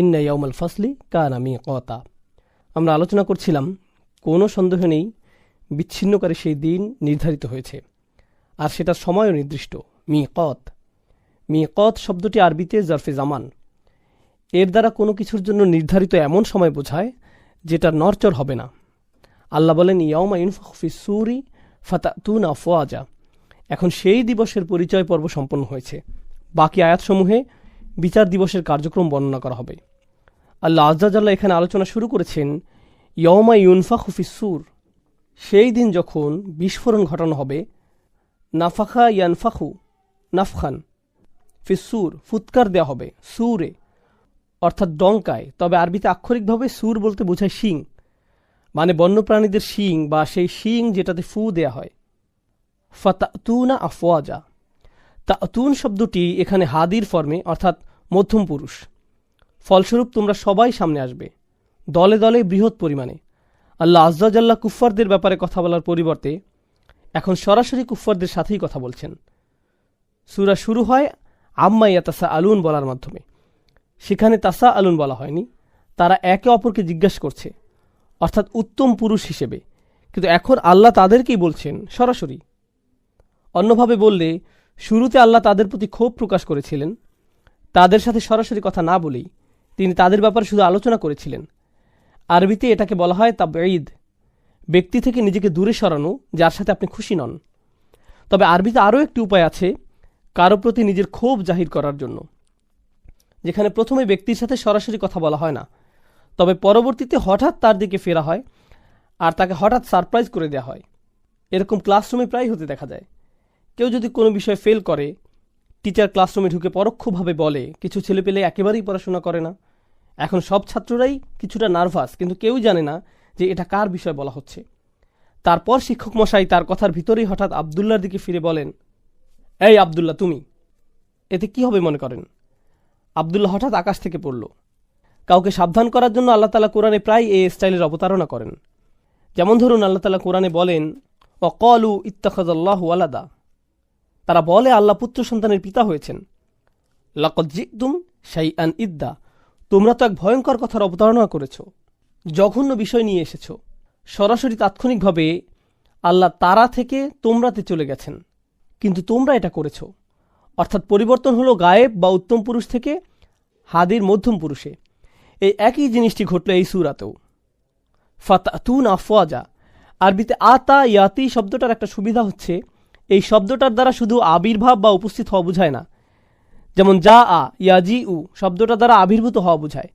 ইন্না ইয়াউমাল ফাসলি কানা মি কতা আমরা আলোচনা করছিলাম, কোনো সন্দেহ নেই, বিচ্ছিন্নকারী সেই দিন নির্ধারিত হয়েছে, আর সেটা সময়ও নির্দিষ্ট মি কত মি কত শব্দটি আরবিতে জারফে জামান। এর দ্বারা কোনো কিছুর জন্য নির্ধারিত এমন সময় বোঝায় যেটা নরচর হবে না। আল্লাহ বলেন ইয়মা ইনফি সুরি ফাতাতুন আফওয়াজা। এখন সেই দিবসের পরিচয় পর্ব সম্পন্ন হয়েছে। বাকি আয়াতসমূহে বিচার দিবসের কার্যক্রম বর্ণনা করা হবে। আল্লাহ আজ্জাজাল্লাহ এখানে আলোচনা শুরু করেছেন ইয়মা ইউনফা সুর সেই দিন যখন বিস্ফোরণ ঘটানো হবে, নাফাখা ইয়ানফাখু নাফখান ফিসুর ফুৎকার দেওয়া হবে, সুরে, অর্থাৎ ডঙ্কায় তবে আরবিতে আক্ষরিকভাবে সুর বলতে বোঝায় শিং মানে বন্যপ্রাণীদের শিং বা সেই শিং যেটাতে ফু দেয়া হয়। ফাতাতুনা আফওয়াজা। তাতুন শব্দটি এখানে হাদির ফর্মে, অর্থাৎ মধ্যম পুরুষ। ফলস্বরূপ তোমরা সবাই সামনে আসবে, দলে দলে বৃহৎ পরিমাণে। আল্লাহ আজ্জাজাল্লাহ কুফফারদের ব্যাপারে কথা বলার পরিবর্তে এখন সরাসরি কুফফারদের সাথেই কথা বলছেন। সুরা শুরু হয় আম্মা ইয়াতাসা আলুন বলার মাধ্যমে। সেখানে তাসা আলুন বলা হয়নি, তারা একে অপরকে জিজ্ঞাসা করছে, অর্থাৎ উত্তম পুরুষ হিসেবে। কিন্তু এখন আল্লাহ তাদেরকেই বলছেন সরাসরি। অন্যভাবে বললে শুরুতে আল্লাহ তাদের প্রতি ক্ষোভ প্রকাশ করেছিলেন। তাদের সাথে সরাসরি কথা না বলেই তিনি তাদের ব্যাপারে শুধু আলোচনা করেছিলেন। আরবিতে এটাকে বলা হয় তাবেঈদ। ব্যক্তি থেকে নিজেকে দূরে সরানো, যার সাথে আপনি খুশি নন। তবে আরবিতে আরও একটি উপায় আছে, কারও প্রতি নিজের ক্ষোভ জাহির করার জন্য। যেখানে প্রথমে ব্যক্তির সাথে সরাসরি কথা বলা হয় না, তবে পরবর্তীতে হঠাৎ তার দিকে ফেরা হয় আর তাকে হঠাৎ সারপ্রাইজ করে দেওয়া হয়। এরকম ক্লাসরুমে প্রায় হতে দেখা যায়। কেউ যদি কোনো বিষয়ে ফেল করে টিচার ক্লাসরুমে ঢুকে পরোক্ষভাবে বলে, কিছু ছেলেপেলে একেবারেই পড়াশোনা করে না। এখন সব ছাত্ররাই কিছুটা নার্ভাস কিন্তু কেউ জানে না যে এটা কার বিষয় বলা হচ্ছে। তারপর শিক্ষক মশাই তার কথার ভিতরেই হঠাৎ আবদুল্লার দিকে ফিরে বলেন, এই আবদুল্লাহ, তুমি? এতে কি হবে মনে করেন? আবদুল্লাহ হঠাৎ আকাশ থেকে পড়ল। কাউকে সাবধান করার জন্য আল্লাহ তালা কোরআনে প্রায় এই স্টাইলের অবতারণা করেন। যেমন ধরুন আল্লাহ তালা কোরআনে বলেন অকলু ইত্তাখাজাল্লাহু আলাদা তারা বলে, আল্লাহ পুত্র সন্তানের পিতা হয়েছেন। লকত জিকদুম আন ইদ্দা। তোমরা তো এক ভয়ঙ্কর কথার অবতারণা করেছ, জঘন্য বিষয় নিয়ে এসেছ। সরাসরি তাৎক্ষণিকভাবে আল্লাহ তারা থেকে তোমরাতে চলে গেছেন। কিন্তু তোমরা এটা করেছ। অর্থাৎ পরিবর্তন হলো গায়েব বা উত্তম পুরুষ থেকে হাদির মধ্যম পুরুষে। এই একই জিনিসটি ঘটল এই সুরাতেও। ফাতাতুন আফওয়াজা। আরবিতে আতা ইয়াতি শব্দটার একটা সুবিধা হচ্ছে এই শব্দটার দ্বারা শুধু আবির্ভাব বা উপস্থিত হওয়া বোঝায় না। যেমন যা আ ইয়াজি উ শব্দটা দ্বারা আবির্ভূত হওয়া বোঝায়।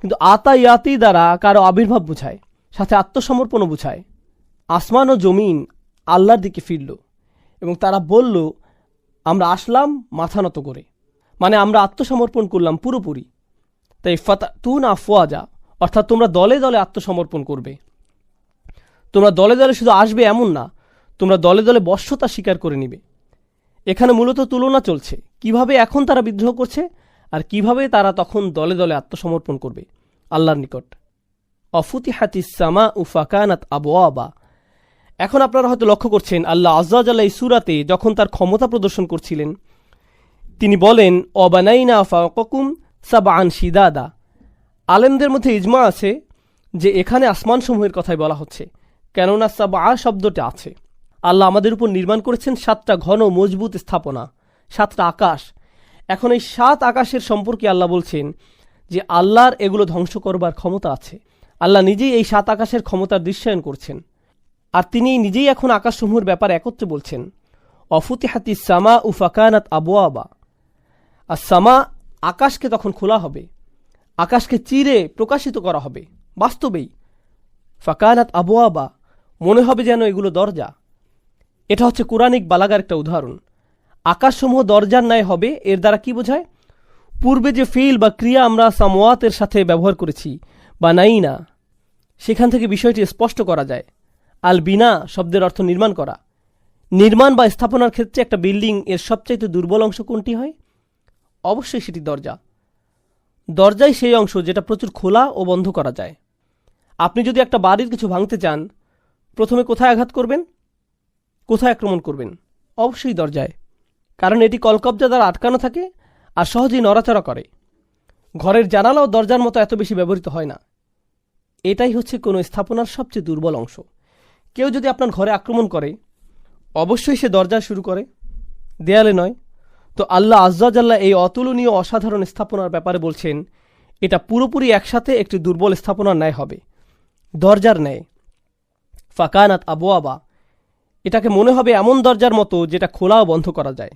কিন্তু আতা ইয়াতি দ্বারা কারও আবির্ভাব বোঝায়, সাথে আত্মসমর্পণও বোঝায়। আসমান ও জমিন আল্লাহর দিকে ফিরল এবং তারা বলল, আমরা আসলাম মাথা নত করে। মানে আমরা আত্মসমর্পণ করলাম পুরোপুরি। তাই ফাতা তু না ফোয়াজা অর্থাৎ তোমরা দলে দলে আত্মসমর্পণ করবে। তোমরা দলে দলে শুধু আসবে এমন না তোমরা দলে দলে বশ্যতা স্বীকার করে নিবে। এখানে মূলত তুলনা চলছে, কীভাবে এখন তারা বিদ্রোহ করছে আর কীভাবে তারা তখন দলে দলে আত্মসমর্পণ করবে। আল্লাহর নিকট। অফুতিহাতি সামা উফাকানাত আবোয়াবা এখন আপনারা হয়তো লক্ষ্য করছেন, আল্লাহ আজ্জাজ আল্লাহ সুরাতে যখন তার ক্ষমতা প্রদর্শন করছিলেন, তিনি বলেন, অবানাইনা ফাকুম সাবান শিদাদা। আলেমদের মধ্যে ইজমা আছে যে এখানে আসমানসমূহের কথাই বলা হচ্ছে, কেননা সাবা শব্দটা আছে। আল্লাহ আমাদের উপর নির্মাণ করেছেন সাতটা ঘন মজবুত স্থাপনা, সাতটা আকাশ। এখন এই সাত আকাশের সম্পর্কে আল্লাহ বলছেন যে আল্লাহর এগুলো ধ্বংস করবার ক্ষমতা আছে। আল্লাহ নিজেই এই সাত আকাশের ক্ষমতার দৃশ্যায়ন করছেন। আর তিনি নিজেই এখন আকাশসমূহের ব্যাপারে একত্রে বলছেন, অফুতিহাতি সামা উ ফাকানাত আবোয়াবা আর সামা আকাশকে তখন খোলা হবে। আকাশকে চিরে প্রকাশিত করা হবে। বাস্তবেই ফাকানাত আবোয়াবা মনে হবে যেন এগুলো দরজা। এটা হচ্ছে কোরআনিক বালাগার একটা উদাহরণ। আকাশসমূহ দরজার ন্যায় হবে, এর দ্বারা কি বোঝায়? পূর্বে যে ফিল বা ক্রিয়া আমরা সামোয়াতের সাথে ব্যবহার করেছি, বা নাই না সেখান থেকে বিষয়টি স্পষ্ট করা যায়। আল বিনা শব্দের অর্থ নির্মাণ করা। নির্মাণ বা স্থাপনার ক্ষেত্রে একটা বিল্ডিং এর সবচাইতে দুর্বল অংশ কোনটি হয়? অবশ্যই সেটি দরজা। দরজাই সেই অংশ যেটা প্রচুর খোলা ও বন্ধ করা যায়। আপনি যদি একটা বাড়ির কিছু ভাঙতে চান, প্রথমে কোথায় আঘাত করবেন? কোথায় আক্রমণ করবেন? অবশ্যই দরজায়। কারণ এটি কলকবজা দ্বারা আটকানো থাকে আর সহজেই নড়াচড়া করে। ঘরের জানালা ও দরজার মতো এত বেশি ব্যবহৃত হয় না। এটাই হচ্ছে কোনো স্থাপনার সবচেয়ে দুর্বল অংশ। কেউ যদি আপনার ঘরে আক্রমণ করে, অবশ্যই সে দরজা শুরু করে। দেয়ালে নয়, তো আল্লাহ আজ্জাজাল্লাহ এই অতুলনীয় অসাধারণ স্থাপনার ব্যাপারে বলছেন, এটা পুরোপুরি একসাথে একটি দুর্বল স্থাপনার ন্যায় হবে। দরজার ন্যায়। ফাকানাত আবু আবা এটাকে মনে হবে এমন দরজার মতো যেটা খোলা ও বন্ধ করা যায়।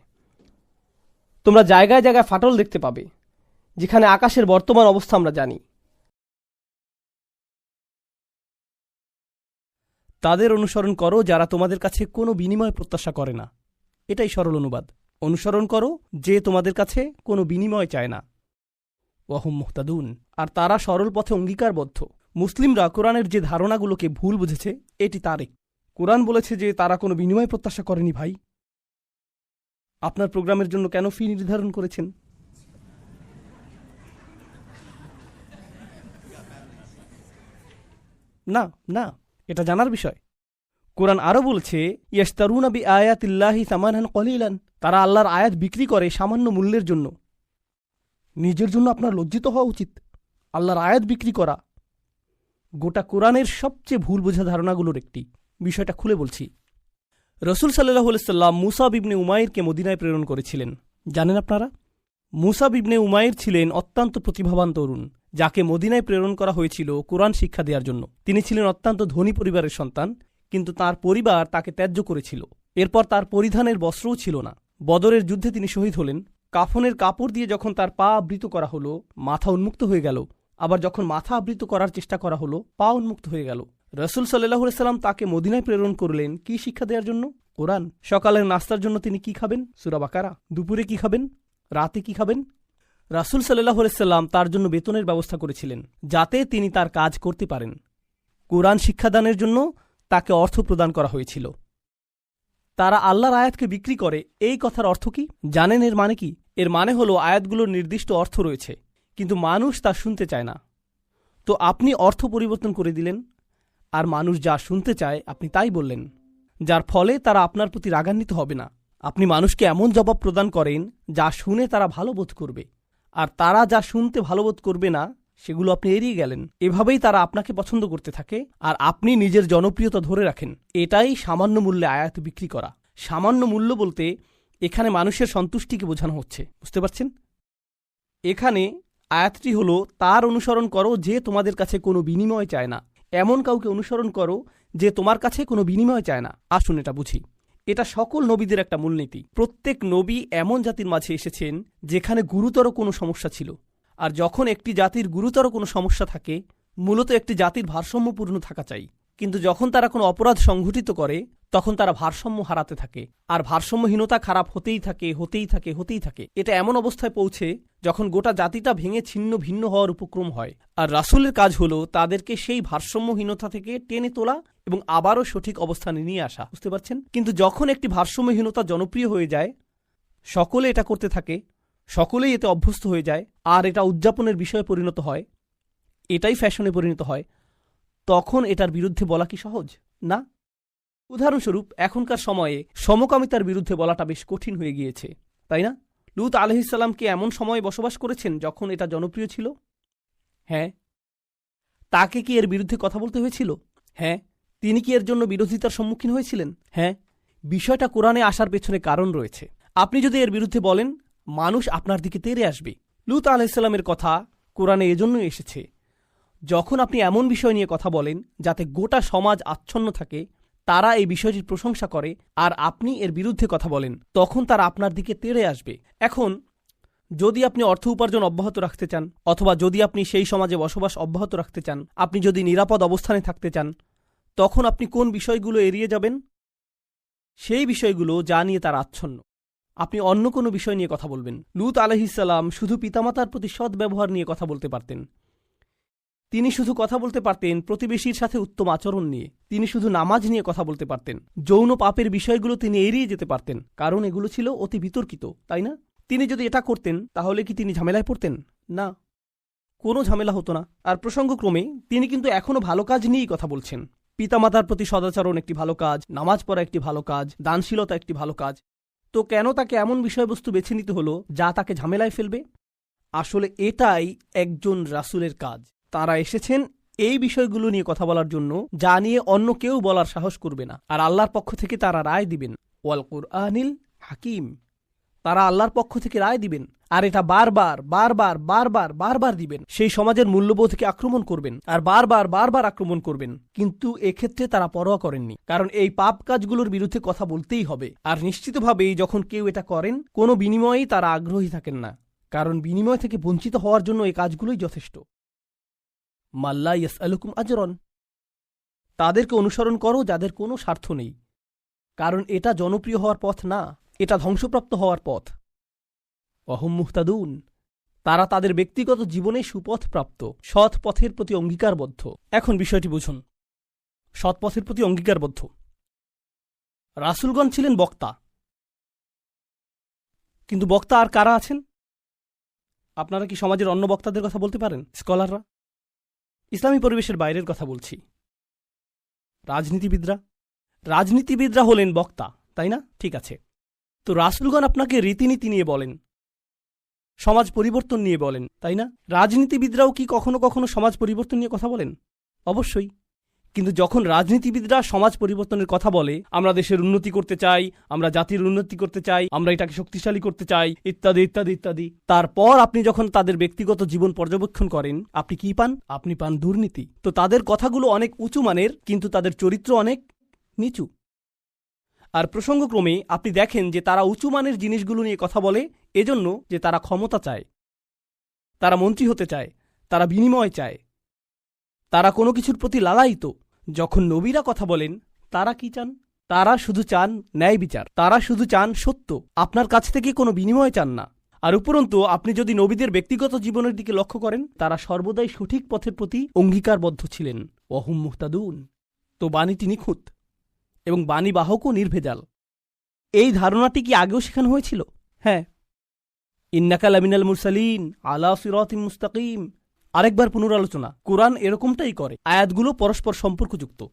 তোমরা জায়গায় জায়গায় ফাটল দেখতে পাবে, যেখানে আকাশের বর্তমান অবস্থা আমরা জানি। তাদের অনুসরণ করো যারা তোমাদের কাছে কোনো বিনিময় প্রত্যাশা করে না। এটাই সরল অনুবাদ। অনুসরণ করো যে তোমাদের কাছে কোনো বিনিময় চায় না। ওয়াহুম মুহতাদুন। আর তারা সরল পথে অঙ্গীকারবদ্ধ। মুসলিমরা কোরআনের যে ধারণাগুলোকে ভুল বুঝেছে, এটি তারেক কোরআন বলেছে যে তারা কোনো বিনিময় প্রত্যাশা করেনি ভাই। আপনার প্রোগ্রামের জন্য কেন ফি নির্ধারণ করেছেন? না না, এটা জানার বিষয়। কোরআন আরও বলছে ইয়াস্তারুনা বি আয়াতিল্লাহি সামানহান কলিলান। তারা আল্লাহর আয়াত বিক্রি করে সামান্য মূল্যের জন্য। নিজের জন্য আপনার লজ্জিত হওয়া উচিত। আল্লাহর আয়াত বিক্রি করা। গোটা কোরআনের সবচেয়ে ভুল বোঝা ধারণাগুলোর একটি। বিষয়টা খুলে বলছি। রসুল সাল্লাহ সাল্লাম মুসা বিবনে উমাইরকে মদিনায় প্রেরণ করেছিলেন। জানেন আপনারা? মুসা বিবনে উমাইর ছিলেন অত্যন্ত প্রতিভাবান তরুণ, যাকে মদিনায় প্রেরণ করা হয়েছিল কোরআন শিক্ষা দেওয়ার জন্য। তিনি ছিলেন অত্যন্ত ধনী পরিবারের সন্তান, কিন্তু তার পরিবার তাকে ত্যায্য করেছিল। এরপর তার পরিধানের বস্ত্রও ছিল না। বদরের যুদ্ধে তিনি শহীদ হলেন। কাফনের কাপড় দিয়ে যখন তার পা আবৃত করা হলো, মাথা উন্মুক্ত হয়ে গেল। আবার যখন মাথা আবৃত করার চেষ্টা করা হলো, পা উন্মুক্ত হয়ে গেল। রসুল সাল্লাহ সাল্লাম তাকে মদিনায় প্রেরণ করলেন কি শিক্ষা দেওয়ার জন্য? কোরআন। সকালের নাস্তার জন্য তিনি কি খাবেন? সুরাবাকারা দুপুরে কি খাবেন? রাতে কি খাবেন? রাসুল সাল্লাহ সাল্লাম তার জন্য বেতনের ব্যবস্থা করেছিলেন, যাতে তিনি তার কাজ করতে পারেন। কোরআন শিক্ষাদানের জন্য তাকে অর্থ প্রদান করা হয়েছিল। তারা আল্লাহর আয়াতকে বিক্রি করে, এই কথার অর্থ কি? জানেন এর মানে কি? এর মানে হলো আয়াতগুলোর নির্দিষ্ট অর্থ রয়েছে, কিন্তু মানুষ তা শুনতে চায় না। তো আপনি অর্থ পরিবর্তন করে দিলেন আর মানুষ যা শুনতে চায় আপনি তাই বললেন, যার ফলে তারা আপনার প্রতি রাগান্বিত হবে না। আপনি মানুষকে এমন জবাব প্রদান করেন, যা শুনে তারা ভালো বোধ করবে। আর তারা যা শুনতে ভালো বোধ করবে না, সেগুলো আপনি এড়িয়ে গেলেন। এভাবেই তারা আপনাকে পছন্দ করতে থাকে, আর আপনি নিজের জনপ্রিয়তা ধরে রাখেন। এটাই সামান্য মূল্যে আয়াত বিক্রি করা। সামান্য মূল্য বলতে, এখানে মানুষের সন্তুষ্টিকে বোঝানো হচ্ছে। বুঝতে পারছেন? এখানে আয়াতটি হলো, তার অনুসরণ করো যে তোমাদের কাছে কোনো বিনিময় চায় না। এমন কাউকে অনুসরণ করো যে তোমার কাছে কোনো বিনিময় চায় না। আসুন এটা বুঝি। এটা সকল নবীদের একটা মূলনীতি। প্রত্যেক নবী এমন জাতির মাঝে এসেছেন যেখানে গুরুতর কোনো সমস্যা ছিল। আর যখন একটি জাতির গুরুতর কোনো সমস্যা থাকে, মূলত একটি জাতির ভারসাম্যপূর্ণ থাকা চাই। কিন্তু যখন তারা কোনো অপরাধ সংঘটিত করে তখন তারা ভারসাম্য হারাতে থাকে। আর ভারসাম্যহীনতা খারাপ হতেই থাকে হতেই থাকে হতেই থাকে। এটা এমন অবস্থায় পৌঁছে যখন গোটা জাতিটা ভেঙে ছিন্ন ভিন্ন হওয়ার উপক্রম হয়। আর রাসুলের কাজ হলো তাদেরকে সেই ভারসাম্যহীনতা থেকে টেনে তোলা এবং আবারও সঠিক অবস্থানে নিয়ে আসা। বুঝতে পারছেন? কিন্তু যখন একটি ভারসাম্যহীনতা জনপ্রিয় হয়ে যায়, সকলে এটা করতে থাকে, সকলেই এতে অভ্যস্ত হয়ে যায়, আর এটা উদযাপনের বিষয়ে পরিণত হয়, এটাই ফ্যাশনে পরিণত হয়, তখন এটার বিরুদ্ধে বলা কি সহজ? না? উদাহরণস্বরূপ, এখনকার সময়ে সমকামিতার বিরুদ্ধে বলাটা বেশ কঠিন হয়ে গিয়েছে, তাই না? লুত আলহিসাল্লামকে এমন সময়ে বসবাস করেছেন যখন এটা জনপ্রিয় ছিল? হ্যাঁ। তাকে কি এর বিরুদ্ধে কথা বলতে হয়েছিল? হ্যাঁ। তিনি কি এর জন্য বিরোধিতার সম্মুখীন হয়েছিলেন? হ্যাঁ। বিষয়টা কোরআনে আসার পেছনে কারণ রয়েছে। আপনি যদি এর বিরুদ্ধে বলেন, মানুষ আপনার দিকে তেরে আসবে। লুত আলাইসাল্লামের কথা কোরআনে এজন্যই এসেছে। যখন আপনি এমন বিষয় নিয়ে কথা বলেন, যাতে গোটা সমাজ আচ্ছন্ন থাকে তারা এই বিষয়টির প্রশংসা করে আর আপনি এর বিরুদ্ধে কথা বলেন, তখন তারা আপনার দিকে তেড়ে আসবে। এখন, যদি আপনি অর্থ উপার্জন অব্যাহত রাখতে চান, অথবা যদি আপনি সেই সমাজে বসবাস অব্যাহত রাখতে চান, আপনি যদি নিরাপদ অবস্থানে থাকতে চান, তখন আপনি কোন বিষয়গুলো এড়িয়ে যাবেন? সেই বিষয়গুলো যা নিয়ে তার আচ্ছন্ন। আপনি অন্য কোনো বিষয় নিয়ে কথা বলবেন। লুত আলহিসাল্লাম শুধু পিতামাতার প্রতি সৎ ব্যবহার নিয়ে কথা বলতে পারতেন। তিনি শুধু কথা বলতে পারতেন প্রতিবেশীর সাথে উত্তম আচরণ নিয়ে। তিনি শুধু নামাজ নিয়ে কথা বলতে পারতেন। যৌন পাপের বিষয়গুলো তিনি এড়িয়ে যেতে পারতেন, কারণ এগুলো ছিল অতি বিতর্কিত, তাই না? তিনি যদি এটা করতেন, তাহলে কি তিনি ঝামেলায় পড়তেন? না। কোনো ঝামেলা হতো না। আর প্রসঙ্গক্রমে, তিনি কিন্তু এখনও ভালো কাজ নিয়েই কথা বলছেন। পিতামাতার প্রতি সদাচরণ একটি ভালো কাজ, নামাজ পড়া একটি ভালো কাজ, দানশীলতা একটি ভালো কাজ। তো কেন তাকে এমন বিষয়বস্তু বেছে নিতে হলো যা তাকে ঝামেলায় ফেলবে? আসলে এটাই একজন রাসুলের কাজ। তারা এসেছেন এই বিষয়গুলো নিয়ে কথা বলার জন্য, যা নিয়ে অন্য কেউ বলার সাহস করবে না। আর আল্লাহর পক্ষ থেকে তারা রায় দিবেন। ওয়াল কুরআনিল হাকিম। তারা আল্লাহর পক্ষ থেকে রায় দিবেন। আর এটা বারবার বারবার বারবার বারবার দিবেন। সেই সমাজের মূল্যবোধকে আক্রমণ করবেন আর বারবার বারবার আক্রমণ করবেন। কিন্তু এক্ষেত্রে তারা পরোয়া করেননি। কারণ এই পাপ কাজগুলোর বিরুদ্ধে কথা বলতেই হবে। আর নিশ্চিতভাবেই যখন কেউ এটা করেন, কোনো বিনিময়েই তারা আগ্রহী থাকেন না। কারণ বিনিময় থেকে বঞ্চিত হওয়ার জন্য এই কাজগুলোই যথেষ্ট। মাল্লা ইয়াস আলুকুম আজরন। তাদেরকে অনুসরণ করো যাদের কোনো স্বার্থ নেই। কারণ এটা জনপ্রিয় হওয়ার পথ না, এটা ধ্বংসপ্রাপ্ত হওয়ার পথ। অহম মুহতাদুন। তারা তাদের ব্যক্তিগত জীবনে সুপথ প্রাপ্ত, সৎ পথের প্রতি অঙ্গীকারবদ্ধ। এখন বিষয়টি বুঝুন। সৎ পথের প্রতি অঙ্গীকারবদ্ধ। রাসুলগণ ছিলেন বক্তা। কিন্তু বক্তা আর কারা আছেন? আপনারা কি সমাজের অন্য বক্তাদের কথা বলতে পারেন, স্কলাররা? ইসলামী পরিবেশের বাইরের কথা বলছি। রাজনীতিবিদরা রাজনীতিবিদরা হলেন বক্তা, তাই না? ঠিক আছে। তো রাসুলগণ আপনাকে রীতিনীতি নিয়ে বলেন, সমাজ পরিবর্তন নিয়ে বলেন, তাই না? রাজনীতিবিদরাও কি কখনো কখনো সমাজ পরিবর্তন নিয়ে কথা বলেন? অবশ্যই। কিন্তু যখন রাজনীতিবিদরা সমাজ পরিবর্তনের কথা বলে, আমরা দেশের উন্নতি করতে চাই, আমরা জাতির উন্নতি করতে চাই, আমরা এটাকে শক্তিশালী করতে চাই, ইত্যাদি ইত্যাদি ইত্যাদি, তারপর আপনি যখন তাদের ব্যক্তিগত জীবন পর্যবেক্ষণ করেন, আপনি কি পান? আপনি পান দুর্নীতি। তো তাদের কথাগুলো অনেক উঁচু মানের, কিন্তু তাদের চরিত্র অনেক নিচু। আর প্রসঙ্গক্রমে আপনি দেখেন যে তারা উঁচু মানের জিনিসগুলো নিয়ে কথা বলে, এজন্য যে তারা ক্ষমতা চায়। তারা মন্ত্রী হতে চায়, তারা বিনিময় চায়। তারা কোনো কিছুর প্রতি লালায়িত। যখন নবীরা কথা বলেন, তারা কি চান? তারা শুধু চান ন্যায় বিচার। তারা শুধু চান সত্য। আপনার কাছ থেকে কোনো বিনিময় চান না। আর উপরন্তু, আপনি যদি নবীদের ব্যক্তিগত জীবনের দিকে লক্ষ্য করেন, তারা সর্বদাই সঠিক পথের প্রতি অঙ্গীকারবদ্ধ ছিলেন। অহুম মুহতাদুন। তো বাণীটি নিখুঁত এবং বাণী বাণীবাহকও নির্ভেজাল। এই ধারণাটি কি আগেও শেখানো হয়েছিল? হ্যাঁ। ইন্নাকাল আমিনাল মুরসালিন আলা সিরাতিম মুস্তাকিম। আরেকবার পুনরালোচনা। কোরআন এরকমটাই করে। আয়াতগুলো পরস্পর সম্পর্কযুক্ত।